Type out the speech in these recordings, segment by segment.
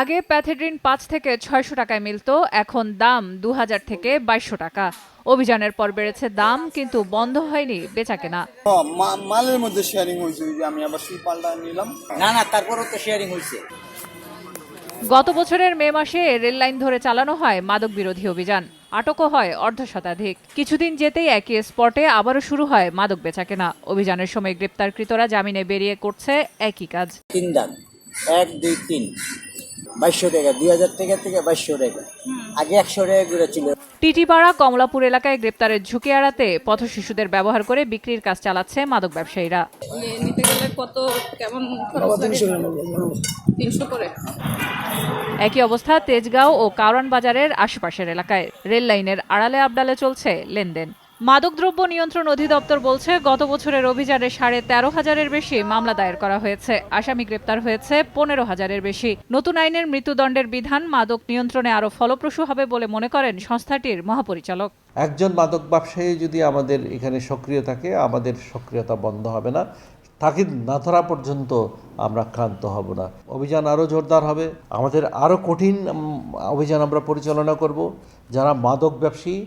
আগে প্যাথেড্রিন পাঁচ থেকে ছয়শো টাকায় মিলত এখন দাম দু হাজার থেকে বাইশশো টাকা। অভিযানের পর বেড়েছে দাম কিন্তু বন্ধ হয়নি বেচা কেনা। মালের মধ্যে শেয়ারিং হয়েছে আমি আবার সুই পাল্টা নিলাম। না না তারপরও তো শেয়ারিং হয়েছে গত বছরের মে মাসে রেল লাইন ধরে চালানো হয় মাদক বিরোধী অভিযান। আটকও হয় অর্ধ শতাধিক কিছুদিন যেতেই একই স্পটে আবারও শুরু হয় মাদক বেচাকেনা। অভিযানের সময় গ্রেপ্তারকৃতরা জামিনে বেরিয়ে করছে একই কাজ। তিন দাম। এক দুই তিন। বাইশশো টাকা দুই হাজার টাকা থেকে বাইশশো টাকা। আগে একশো টাকা ঘুরেছিল ছিল। টিটিপাড়া কমলাপুর এলাকায় গ্রেপ্তারের ঝুঁকি এড়াতে পথ শিশুদের ব্যবহার করে বিক্রির কাজ চালাচ্ছে মাদক ব্যবসায়ীরা। নিতে গেলে কত কেমন তিনশো করে একই অবস্থা তেজগাঁও ও কারওয়ান বাজারের আশেপাশের এলাকায়। রেল লাইনের আড়ালে আবডালে চলছে লেনদেন। মাদকদ্রব্য নিয়ন্ত্রণ অধিদপ্তর বলছে, গত বছরের অভিযানে সাড়ে তেরো হাজারের বেশি মামলা দায়ের করা হয়েছে। আসামি গ্রেপ্তার হয়েছে পনেরো হাজারের বেশি। নতুন আইনের মৃত্যুদণ্ডের বিধান মাদক নিয়ন্ত্রণে আরও ফলপ্রসূ হবে বলে মনে করেন সংস্থাটির মহাপরিচালক। একজন মাদক ব্যবসায়ী যদি আমাদের এখানে সক্রিয় থাকে, আমাদের সক্রিয়তা বন্ধ হবে না। তাকে না ধরা পর্যন্ত আমরা ক্ষান্ত হব না। অভিযান আরও জোরদার হবে। আমাদের আরও কঠিন অভিযান আমরা পরিচালনা করব। যারা মাদক ব্যবসায়ী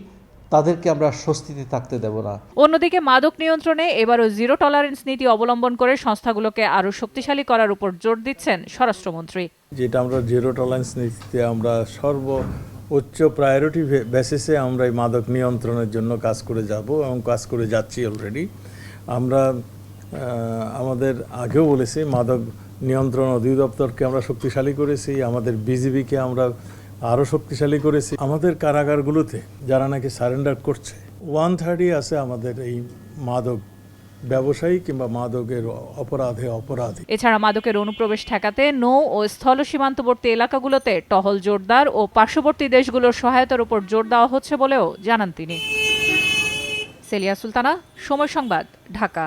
তাদেরকে আমরা স্বস্তিতে থাকতে দেব না। অন্যদিকে মাদক নিয়ন্ত্রণে এবারও জিরো টলারেন্স নীতি অবলম্বন করে সংস্থাগুলোকে আরও শক্তিশালী করার উপর জোর দিচ্ছেন স্বরাষ্ট্রমন্ত্রী। যেটা আমরা জিরো টলারেন্স নীতিতে আমরা সর্ব উচ্চ প্রায়োরিটি বেসিসে আমরা এই মাদক নিয়ন্ত্রণের জন্য কাজ করে যাব এবং কাজ করে যাচ্ছি অলরেডি আমরা আমাদের আগেও বলেছি মাদক নিয়ন্ত্রণ অধিদপ্তরকে আমরা শক্তিশালী করেছি আমাদের বিজিবিকে আমরা আরও শক্তিশালী করেছি। আমাদের কারাগারগুলোতে যারা নাকি সারেন্ডার করছে ওয়ান থার্টি আছে আমাদের এই মাদক ব্যবসায়ী কিংবা মাদকের অপরাধে অপরাধী। এছাড়া মাদকের অনুপ্রবেশ ঠেকাতে নৌ ও স্থল সীমান্তবর্তী এলাকাগুলোতে টহল জোরদার ও পার্শ্ববর্তী দেশগুলোর সহায়তার উপর জোর দেওয়া হচ্ছে বলেও জানান তিনি। সেলিয়া সুলতানা, সময় সংবাদ, ঢাকা।